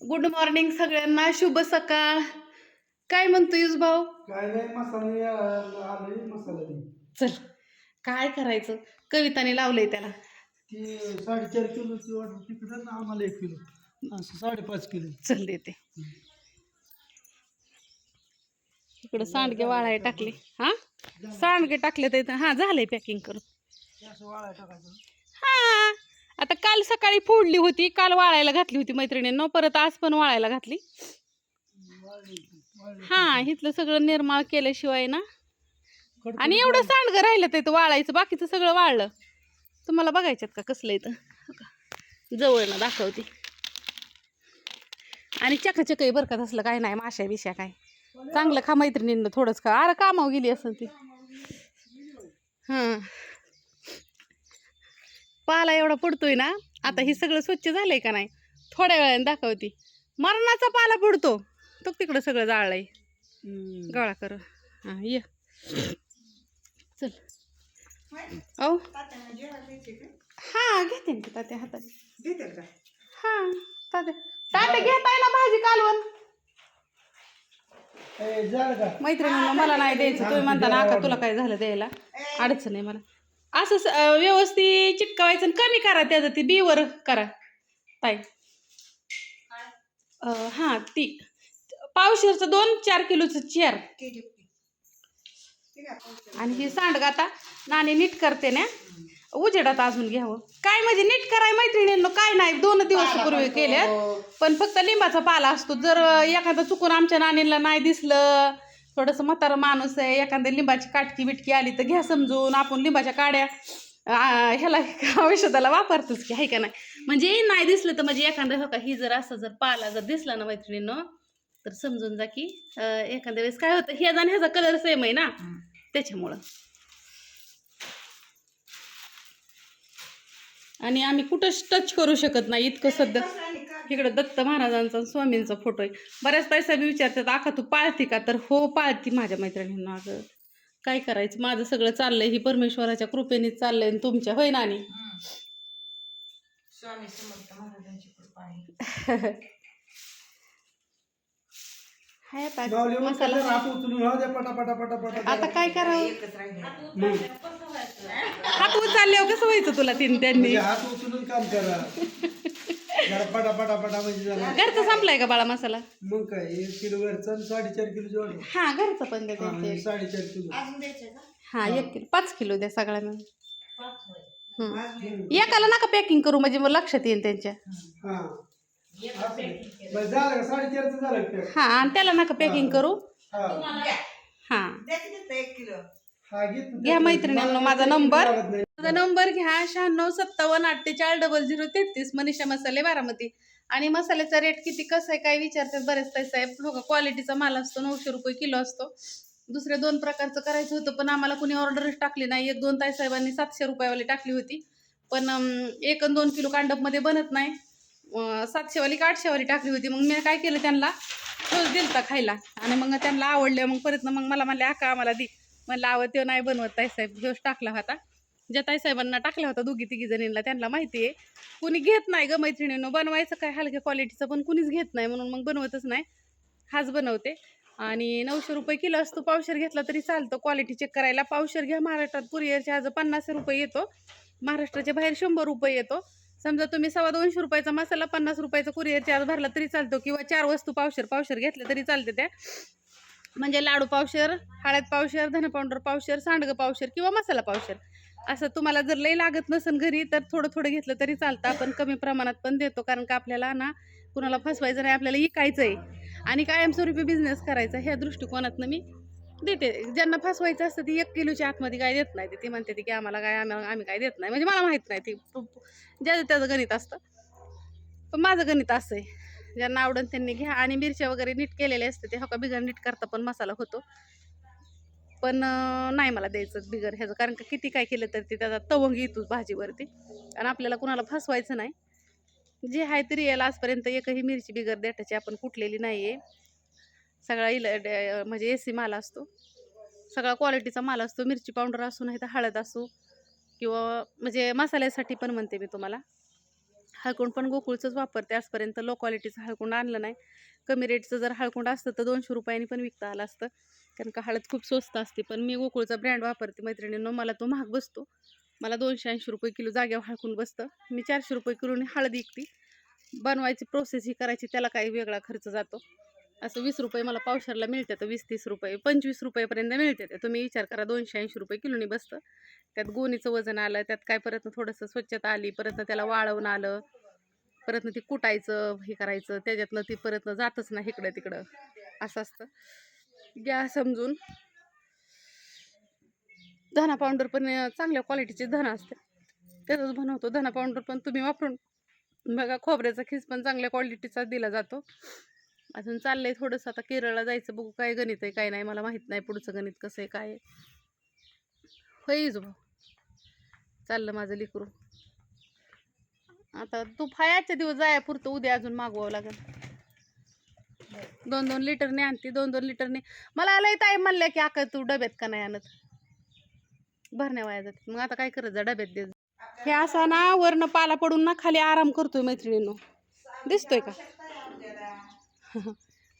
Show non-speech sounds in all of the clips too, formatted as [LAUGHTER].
Good morning सगळ्यांना शुभ सकाळ. काय म्हणतो युज भाऊ? काय नाही मसाले आले मसाला. दे चल काय करायचं? कविताने लावलंय त्याला. ती साडेचार किलोची ऑर्डर तिकडं आम्हाला एक किलो. असं साडेपाच किलो. चल देते. इकडं सांडगे वाळाय टाकले. हा? सांडगे टाकले तर इथं हा झालंय पॅकिंग करून. असं वाळा टाकायचं. हा. आता काल सकाळी फोडली होती काल वाळायला घातली होती मैत्रिणींना परत आज पण वाळायला घातली. हा इथलं सगळं निर्माळ केल्याशिवाय ना. आणि एवढं सांडगं राहिलं तर इथं वाळायचं बाकीचं सगळं वाळलं. तुम्हाला बघायच्यात का कसलं इथं? जवळ ना दाखवते. आणि चकाचकही बरकत असलं काय नाही माश्या बिश्या काय. चांगलं खा मैत्रिणींना थोडंच खा. अरे कामावर गेली असं ती. हां. पाला एवढा पडतोय ना आता ही सगळं स्वच्छ झालंय का नाही थोड्या वेळाने दाखवते. मरणाचा पाला पडतो. तो तिकडं सगळं जाळलंय. गळा कर. हां ये. चल. औ. हां घेते ना तात्या हाताने हां तात्या. तात्या घेताय ना भाजी कालवण. मैत्रिणींना मला नाही द्यायचं. तुम्ही म्हणता ना का तुला काय झालं द्यायला? अडचण आहे मला. असं व्यवस्थित चिटकावायचं आणि कमी करा त्याचं ती बीवर करा. ताई. हां ती. पावशेरचं दोन चार किलोचं चेअर. आणि ही सांडग आता नाणी नीट करते ना. उजेडात अजून घ्यावं. काय म्हणजे नीट कराय मैत्रिणींनो काय नाही. दोन दिवस पूर्वी केल्या पण फक्त लिंबाचा पाला असतो. जर एखादं चुकून आमच्या नाणीला नाही दिसलं थोडंसं म्हातारं माणूस आहे एखाद्या लिंबाची काटकी बिटकी आली तर घ्या समजून आपण लिंबाच्या काड्या ह्याला औषधाला वापरतोच की आहे का नाही? म्हणजे नाही दिसलं तर म्हणजे एखादं हो का ही जर असं जर पाला जर दिसला ना मैत्रिणीनं तर समजून जा की एखाद्या वेळेस काय होतं ह्याचा आणि ह्याचा कलर सेम आहे ना? त्याच्यामुळं. आणि आम्ही कुठंच टच करू शकत नाही इतकं सध्या. इकडं दत्त महाराजांचा आणि स्वामींचा फोटो आहे. बऱ्याच पैसा बी विचारतात आखा तू पाळती का? तर हो पाळती माझ्या मैत्रिणींना. अगं काय करायचं? माझं सगळं चाललंय. ही परमेश्वराच्या कृपेनेच चाललंय आणि तुमच्या होय नानी? स्वामी समर्थ महाराजांची कृपा आहे. [LAUGHS] हाय आता माऊली मग मसाला कसं हात उचलून राहू द्या पटा पटा पटा पटा आता काय करावं? हात उचलल्यावर कसं व्हायचं तुला तीन त्यांनी? म्हणजे हात उचलून काम करा. [LAUGHS] जरा पटा म्हणजे घरचा संपलाय का बाळा मसाला? मग काय एक किलो वरचा आणि साडेचार किलोची ऑर्डर हा घरचा पण द्या हा, त्यांचे. साडेचार किलो. अजून द्यायचे का? हा एक किलो पाच किलो द्या सगळ्या मिळून पाच होय. हम्म. हम्म. एकाला नका पॅकिंग करू म्हणजे मग लक्षात येईल त्यांच्या. हा. एक असं. packing केलं. बरं, झालं का? साडेचारचं झालं का? हा आणि त्याला नका पॅकिंग करू. हा. द्या. हा. द्या की तिथं एक किलो? हा घे तू. घ्या मैत्रिणींनो माझा नंबर. माझा नंबर घ्या शहाण्णव सत्तावन्न अठ्ठेचाळीस डबल झिरो तेहतीस मनीषा मसाले बारामती. आणि मसाल्याचा रेट किती कसं आहे काय विचारतात बरेच ताई साहेब हो क्वालिटीचा माल असतो नऊशे रुपये किलो असतो. दुसऱ्या दोन प्रकारचं करायचं होतं पण आम्हाला कुणी ऑर्डरच टाकली नाही. एक दोन ताई साहेबांनी सातशे रुपयावाली टाकली होती. पण एक आणि दोन किलो कांडपमध्ये बनत नाही. सातशेवाली का आठशेवाली टाकली होती? मग मी काय केलं त्यांना? तोच दिलता खायला. आणि मग त्यांना आवडलं मग परत मग मला म्हणले आका आम्हाला दी. म्हणलं आवड तो नाही बनवत ताईसाहेब जोश टाकला होता. ज्या ताईसाहेबांना टाकला होता दोघी तिघी जणींना त्यांना माहिती आहे कुणी घेत नाही ग मैत्रिणीनं बनवायचं काय हलक्या क्वालिटीचं पण कुणीच घेत नाही म्हणून मग बनवतच नाही. हाच बनवते. आणि नऊशे रुपये किलो असतो पावशेर घेतला तरी चालतो. क्वालिटी चेक करायला पावशेर घ्या. महाराष्ट्रात कुरिअरचे आज पन्नास रुपये येतो. महाराष्ट्राच्या बाहेर शंभर रुपये येतो. समजा तुम्ही सव्वा दोनशे रुपयाचा मसाला पन्नास रुपयाचा कुरिअर चार्ज भरला तरी चालतो किंवा चार वस्तू पावशेर पावशेर घेतल्या तरी चालते त्या. म्हणजे लाडू पावशेर हळद पावशेर धने पावडर पावशेर सांडगं पावशेर किंवा मसाला पावशेर. असं तुम्हाला जर लई लागत नसेल घरी तर थोडं थोडं घेतलं तरी चालतं. आपण कमी प्रमाणात पण देतो कारण का आपल्याला ना कुणाला फसवायचं नाही आपल्याला इकायचं आहे आणि कायमस्वरूपी बिझनेस करायचा ह्या दृष्टिकोनातनं मी देते. ज्यांना फसवायचं असतं ती एक किलोच्या आतमध्ये काय देत नाही. ती म्हणते ती की आम्हाला काय आम्हाला आम्ही काय देत नाही. म्हणजे मला माहीत नाही ती ज्याचं त्याचं गणित असतं. पण माझं गणित असं आहे. ज्यांना आवडन त्यांनी घ्या. आणि मिरच्या वगैरे नीट केलेले असते ते हो हका बिगर नीट करता पण मसाला होतो. पण नाही मला द्यायचं बिगर ह्याचं. कारण का किती काय केलं तर ते त्याचा तवंग येतोच भाजीवरती. आणि आपल्याला कुणाला फसवायचं नाही. जे आहे तरी याला आजपर्यंत एकही मिरची बिगर देटाची आपण कुठलेली नाही आहे सगळा इल म्हणजे म्हणजे सी माल असतो. सगळा क्वालिटीचा माल असतो. मिरची पावडर असो नाही तर हळद असो किंवा म्हणजे मसाल्यासाठी पण म्हणते मी तुम्हाला. हळकुंड पण गोकुळचंच वापरते. आजपर्यंत लो क्वालिटीचं हळकुंड आणलं नाही. कमी रेटचं जर हळकुंड असतं तर दोनशे रुपयांनी पण विकता आलं असतं. कारण का हळद खूप स्वस्त असते. पण मी गोकुळचा ब्रँड वापरते मैत्रिणींनो. मला तो महाग बसतो. मला दोनशे ऐंशी रुपये किलो जाग्यावर हळकून बसतं. मी चारशे रुपये किलोने हळद विकते. बनवायची प्रोसेस ही करायची त्याला काही वेगळा खर्च जातो. असं वीस रुपये मला पावशरला मिळते तर वीस तीस रुपये पंचवीस रुपयेपर्यंत मिळते ते. तुम्ही विचार करा दोनशे ऐंशी रुपये किलोनी बसतं. त्यात गोणीचं वजन आलं त्यात काय परत थोडंसं स्वच्छता आली परत त्याला वाळवून आलं परत ते कुटायचं हे करायचं त्याच्यातनं ती परत जातच नाही इकडं तिकडं. असं असतं. घ्या समजून. धना पावडर पण चांगल्या क्वालिटीचे धन असते. त्याचंच बनवतो. धना पावडर पण तुम्ही वापरून बघा खोबऱ्याचा खीस पण चांगल्या क्वालिटीचा दिला जातो. अजून चाललंय थोडंसं. आता केरळला जायचं बघू काय गणित आहे काय नाही. मला माहीत नाही पुढचं गणित कसं आहे काय आहे. होईच भाऊ. चाललं माझं लिकरू. आता तू फायाच्या दिवस जाया पुरतं उद्या अजून मागवावं लागेल. दोन दोन लिटरने आणते दोन दोन लिटरने. मला लय ताई म्हणल्या की आका तू डब्यात का नाही आणत? भरण्या वाया जाते मग आता काय करत जा डब्यात दे हे असा ना वरनं पाला पडून ना खाली आराम करतोय मैत्रिणीनो. दिसतोय का? [LAUGHS]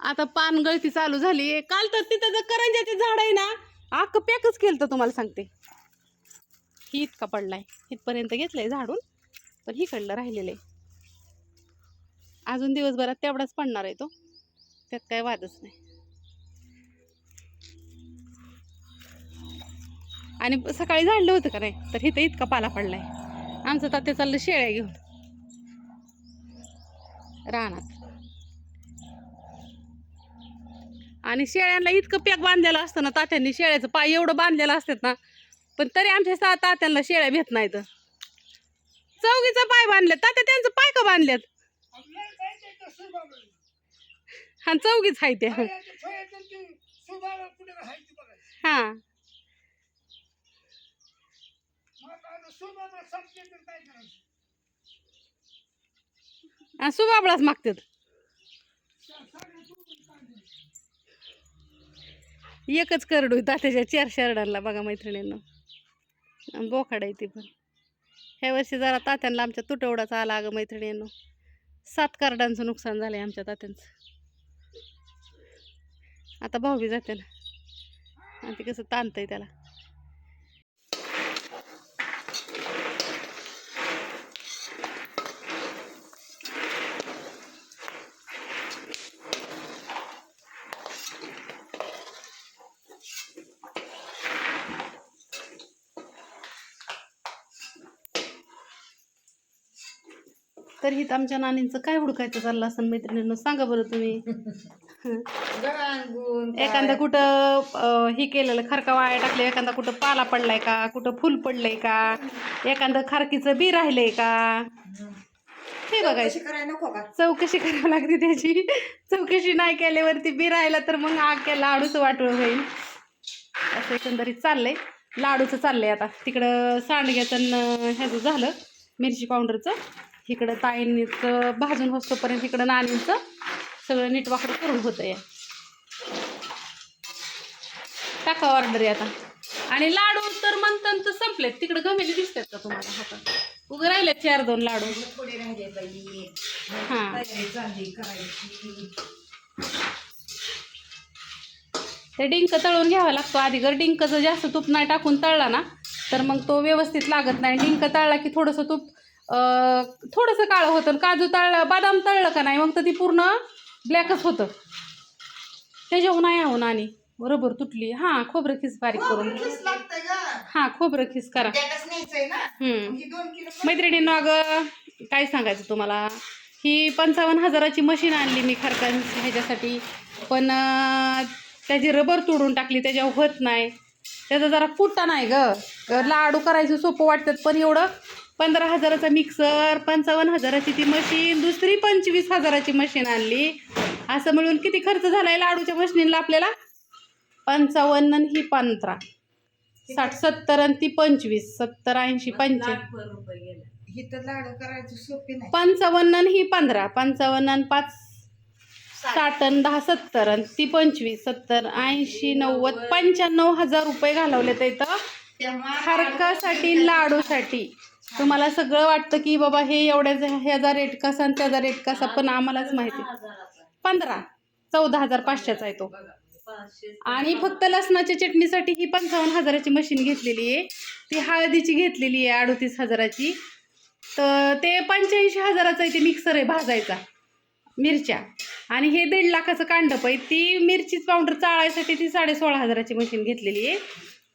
आता पान गळती चालू झाली. काल तर तिथं जर करंजाचे झाड आहे ना आक पॅकच केलं तर तुम्हाला सांगते. ही इतका पडलाय. इथपर्यंत घेतलंय झाडून पण हिकडलं राहिलेलं आहे. अजून दिवसभरात तेवढाच पडणार आहे तो. त्यात काय वादच नाही. आणि सकाळी झाडलं होतं का नाही? तर इथं इतका पाला पडलाय. आमचं तात्या चाललं शेळ्या घेऊन. रानात. आणि शेळ्यांना इतकं पॅक बांधलेलं असतं ना तात्यांनी शेळ्याचं पाय एवढं बांधलेलं असतात ना पण तरी आमच्या सा तात्यांना शेळ्या भेट नाहीत. चौगीचा पाय बांधल्यात तात्या त्यांचं पाय का बांधल्यात हा चौगीच आहे ते हा. सुबाबळाच मागतात. एकच करडू आहे तात्याच्या चार शरडांना बघा मैत्रिणींना. बोखाड आहे ती पण. ह्या वर्षी जरा तात्यांना आमच्या तुटवडाचा आला अगं मैत्रिणींनो. सात कार्डांचं नुकसान झालंय आमच्या तात्यांचं. आता भाऊ बी जाते ना. आणि ते कसं ताणतंय त्याला. तर हित आमच्या नानींचं काय हुडकायचं चाललं असं मैत्रिणींना? सांगा बरं तुम्ही. [LAUGHS] एखादं कुठं अं, हे केलेलं खरका वाया टाकले एखादा कुठं पाला पडलाय का कुठं फुल पडलंय का एखादं खारकीचं बी राहिलंय का? हे बघायचं. करायला नको का? चौकशी करावी लागते त्याची. चौकशी नाही केल्यावरती बी राहिला तर मग आख्या लाडूचं वाटोळ होईल. असं एकंदरीत चाललंय. लाडूचं चाललंय आता. तिकडं सांडग्याचं न ह्याचं झालं मिरची पावडरचं. इकडं ताईंचं भाजून होतोपर्यंत इकडं नाणींचं सगळं नीटवाकडं करून होतं या टाका ऑर्डर आहे आता. आणि लाडू तर म्हणतात तर संपलेत. तिकडं गमेले दिसतात का तुम्हाला? हातात उगं राहिले चार दोन लाडू. हां. ते डिंक तळून घ्यावा लागतो. आधी जर डिंकचं जास्त तूप नाही टाकून तळला ना तर मग तो व्यवस्थित लागत नाही. डिंक तळला की थोडंसं तूप थोडंसं काळं होतं. आणि काजू तळलं बदाम तळलं का नाही मग तर ती पूर्ण ब्लॅकच होतं. त्याच्याहून नाही आहो आणि. बरोबर तुटली. हां खोबरं खिस बारीक करून. किस लागतंय ग. हां खोबरं खिस करा. त्यातच न्यायचंय ना? हम्म. ही दोन किलो मैत्रिणींनो अगं काय सांगायचं तुम्हाला? ही पंचावन्न हजाराची मशीन आणली मी खरकांच्या ह्याच्यासाठी. पण अं, त्याची रबर तोडून टाकली त्याच्यावर होत नाही. त्याचा जरा फुटा नाही ग. लाडू करायचं सोपं वाटतात पण एवढं पंधरा हजाराचा मिक्सर पंचावन्न हजाराची ती मशीन दुसरी पंचवीस हजाराची मशीन आणली. असं मिळून किती खर्च झालाय लाडूच्या मशीनीला आपल्याला? पंचावन्न आणि ही पंधरा. साठ सत्तर आणि ती पंचवीस. सत्तर ऐंशी ही तर लाडू करायची सोपी नाही. पंचावन्न आणि ही पंधरा. पंचावन्न आणि पाच साठ. आणि दहा सत्तर आणि ती पंचवीस. सत्तर ऐंशी नव्वद पंच्याण्णव हजार रुपये घालवले तर इथं. तेव्हा हरकासाठी लाडूसाठी. तुम्हाला सगळं वाटतं की बाबा हे एवढ्या ह्याचा रेट कसा आणि त्याचा रेट कसा पण आम्हालाच माहिती. पंधरा चौदा हजार पाचशेचा आहे तो. आणि फक्त लसणाच्या चटणीसाठी ही पंचावन्न हजाराची मशीन घेतलेली आहे. ती हळदीची घेतलेली आहे अडतीस हजाराची. तर ते पंच्याऐंशी हजाराचं आहे ते मिक्सर आहे भाजायचा मिरच्या. आणि हे दीड लाखाचं कांडप आहे. ती मिरचीच पावडर चाळायसाठी ती साडे सोळा हजाराची मशीन घेतलेली आहे.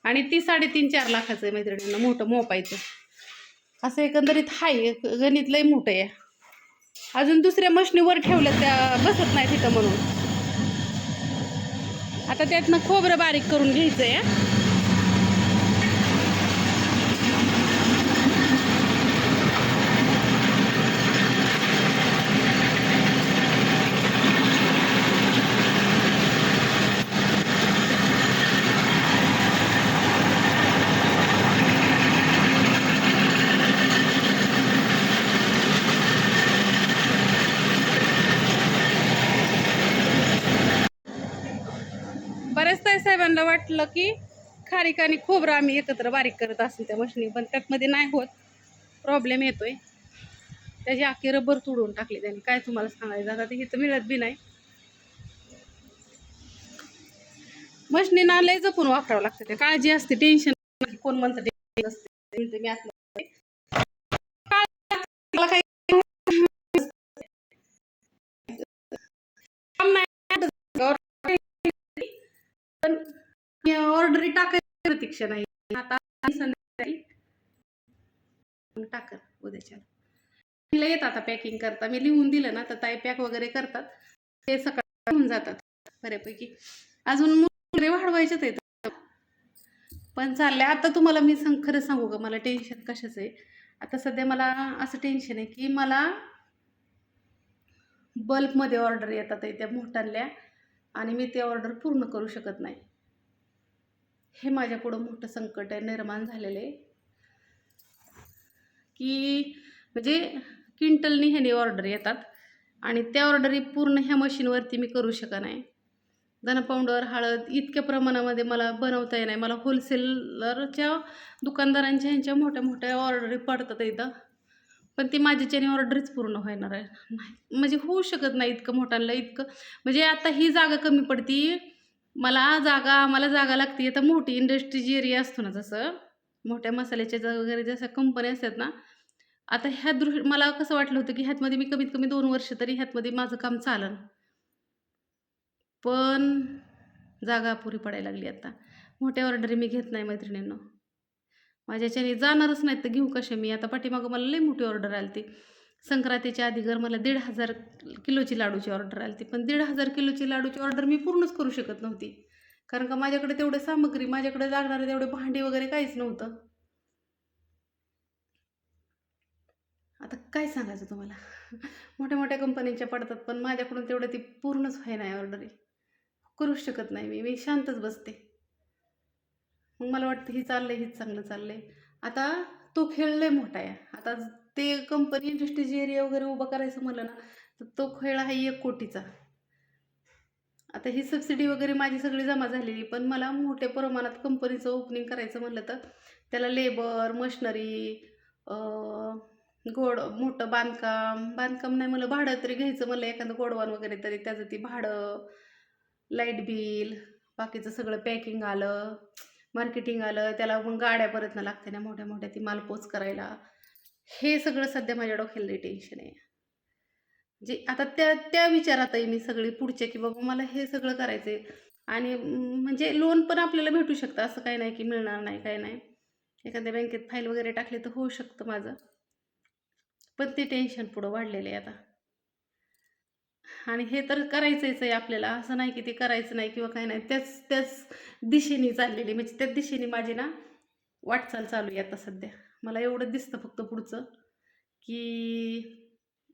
आणि ती साडेतीन चार लाखाचं आहे मैत्रिणींना मोठं मोपायचं. असं एकंदरीत हाय गणित लय मोठं आहे. अजून दुसऱ्या मशनीवर ठेवलं त्या बसत नाही तिथं म्हणून. आता त्यातनं खोबरं बारीक करून घ्यायचं आहे बऱ्याच ताई साहेबांना वाटलं की खारीक आणि खोबरं आम्ही एकत्र बारीक करत असेल त्या मशनी पण त्यातमध्ये नाही होत. प्रॉब्लेम येतोय. त्याची आखी रबर तुडून टाकली त्याने. काय तुम्हाला सांगायचं? आता ते इथं मिळत बी नाही. मशनीना लय जपून वापरावं लागतं. ते काळजी असते टेन्शन कोण म्हणतं टेन्शन असते. मी आतलं काळजी मला काही काम नाही पण ऑर्डरी टाकायची नाही. आता संध्याकाळी टाकल उद्याच्या मला येत आता पॅकिंग करता. मी लिहून दिलं ना तर ताई पॅक वगैरे करतात. ते सकाळी होऊन जातात बऱ्यापैकी. अजून वगैरे वाढवायचेच आहेत. पण चाललंय. आता तुम्हाला मी सांग खरं सांगू का? मला टेन्शन कशाचं आहे? आता सध्या मला असं टेन्शन आहे की मला बल्कमध्ये ऑर्डर येतात आहे त्या मोठ्याल्या आणि मी ते ऑर्डर पूर्ण करू शकत नाही. हे माझ्यापुढं मोठं संकट आहे निर्माण झालेलं आहे. की म्हणजे क्विंटलनी ह्याने ऑर्डर येतात आणि त्या ऑर्डरी पूर्ण ह्या मशीनवरती मी करू शकत नाही. धन पावडर हळद इतक्या प्रमाणामध्ये मला बनवता येणार मला होलसेलरच्या दुकानदारांच्या ह्यांच्या मोठ्या मोठ्या ऑर्डरी पडतात इथं. पण ती माझ्याच्याने ऑर्डरच पूर्ण होणार आहे. नाही म्हणजे होऊ शकत नाही इतकं मोठ्यांना इतकं. म्हणजे आता ही जागा कमी पडती. मला जागा आम्हाला जागा लागते आता मोठी इंडस्ट्रीज एरिया असतो ना जसं मोठ्या मसाल्याच्या जा- वगैरे जसं कंपन्या असतात ना आता ह्या दृष्टी मला कसं वाटलं होतं की ह्यातमध्ये मी कमीत कमी दोन वर्ष तरी ह्यातमध्ये माझं काम चालन. पण जागा पुरी पडायला लागली आता. मोठ्या ऑर्डरी मी घेत नाही मैत्रिणींनो. माझ्याच्याने जाणारच नाहीत तर घेऊ कसे मी? आता पाठीमागं मला लई मोठी ऑर्डर आली ती संक्रांतीच्या आधी घर मला दीड हजार किलोची लाडूची ऑर्डर आली ती पण दीड हजार किलोची लाडूची ऑर्डर मी पूर्णच करू शकत नव्हती. कारण का माझ्याकडे तेवढे सामग्री माझ्याकडे लागणारे तेवढे भांडी वगैरे काहीच नव्हतं. आता काय सांगायचं तुम्हाला? मोठ्या मोठ्या कंपन्यांच्या पडतात पण माझ्याकडून तेवढं ती पूर्णच व्हाय नाही ऑर्डरी करूच शकत नाही मी मी शांतच बसते. मग मला वाटतं ही चाललंय हीच चांगलं चाललंय. आता तो खेळ लय मोठा आहे. आता ते कंपनी इंडस्ट्रीज एरिया वगैरे उभा करायचं म्हणलं ना तर तो खेळ आहे एक कोटीचा. आता ही सबसिडी वगैरे माझी सगळी जमा झालेली पण मला मोठ्या प्रमाणात कंपनीचं ओपनिंग करायचं म्हणलं तर त्याला लेबर मशनरी गोड मोठं बांधकाम बांधकाम नाही मला भाडं तरी घ्यायचं म्हणलं एखादं गोडवान वगैरे तरी त्याचं ती भाडं लाइट बिल बाकीचं सगळं पॅकिंग आलं मार्केटिंग आलं त्याला मग गाड्या परत ना लागते ना मोठ्या मोठ्या ती मालपोच करायला हे सगळं सध्या माझ्या डोक्याला टेन्शन आहे. जे आता त्या त्या विचारातही मी सगळी पुढचे की बाबा मला हे सगळं करायचं आहे आणि म्हणजे लोन पण आपल्याला भेटू शकतं असं काही नाही की मिळणार नाही काही नाही. एखाद्या बँकेत फाईल वगैरे टाकली तर होऊ शकतं माझं. पण ते टेन्शन पुढं वाढलेलं आहे आता. आणि हे तर करायचंच आहे आपल्याला असं नाही की ते करायचं नाही किंवा काही नाही. त्याच त्याच दिशेने चाललेली म्हणजे त्याच दिशेने माझी ना वाटचाल चालू आहे आता सध्या. मला एवढं दिसतं फक्त पुढचं की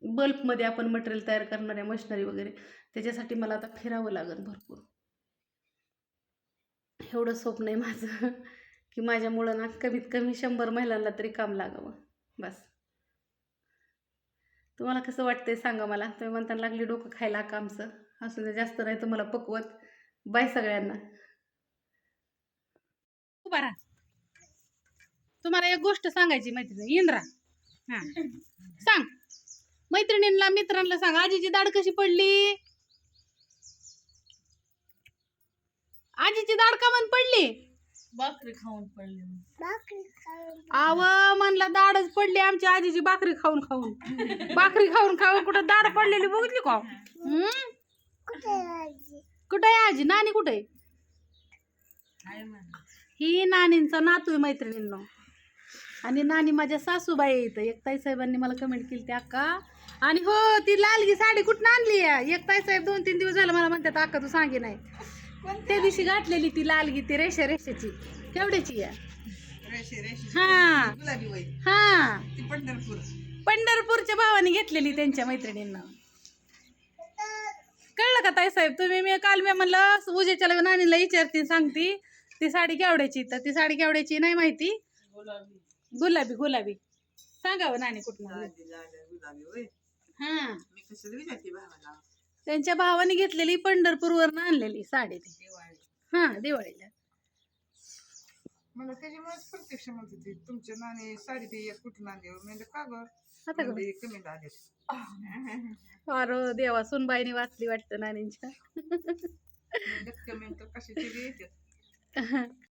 बल्बमध्ये आपण मटेरियल तयार करणाऱ्या मशिनरी वगैरे त्याच्यासाठी मला आता फिरावं लागेल भरपूर. एवढं स्वप्न आहे माझं की माझ्यामुळं ना कमीत कमी शंभर महिलांना तरी काम लागावं. बस. तुम्हाला कसं वाटतंय सांगा मला. तुम्ही म्हणताना लागली डोकं खायला कामचं असू दे जास्त नाही तुम्हाला पकवत. बाय सगळ्यांना. उभा राहा. तुम्हाला एक गोष्ट सांगायची मैत्रिणी इंद्रा. हा. सांग. मैत्रिणींना मित्रांना सांग आजीची दाढ कशी पडली? आजीची दाढ का म्हण पडली. भाकरी खाऊन पडली. आव म्हणला दाढच पडली आमच्या आजीची भाकरी खाऊन खाऊन. भाकरी खाऊन खाऊन कुठं दाढ पडलेली बघितली का? हम्म? कुठे आहे आजी? नानी कुठे ही नानींचा नातू आहे मैत्रिणींनो. आणि नानी माझ्या सासूबाई आहे इथं एक ताई साहेबांनी मला कमेंट केली ती अक्का. आणि हो ती लालगी साडी कुठून आणली आहे? एक ताई साहेब दोन तीन दिवस झालं मला म्हणतात अक्का तू सांगे नाही. त्या दिवशी घातलेली ती लालगी ती रेषा रेषेची. केवढ्याची आहे? हा. हा. ती पंढरपूर. पंढरपूरच्या भावाने घेतलेली त्यांच्या मैत्रिणींना. कळलं का ताई साहेब? तुम्ही मी काल मी म्हणलं उजेच्या नानीला विचारते सांगती ती साडी केवढ्याची तर ती साडी केवढ्याची नाही माहिती? गुलाबी गुलाबी. सांगावं नानी कुठं लाल लाल गुलाबी वय हा. मी कशाला विचारते भावाला? त्यांच्या भावाने घेतलेली पंढरपूरवरनं आणलेली साडी ती. दिवाळी. हा दिवाळीला. मला त्याच्यामुळेच प्रत्यक्ष म्हणत होती तुमच्या नाणे साडी ते एक कुठून आणली म्हणजे का ग? आता का कमी आले [LAUGHS] अरे देवा सुनबाईने वाचली वाटतं नानींच्या कमेंट तर कशाची बी येतात [LAUGHS]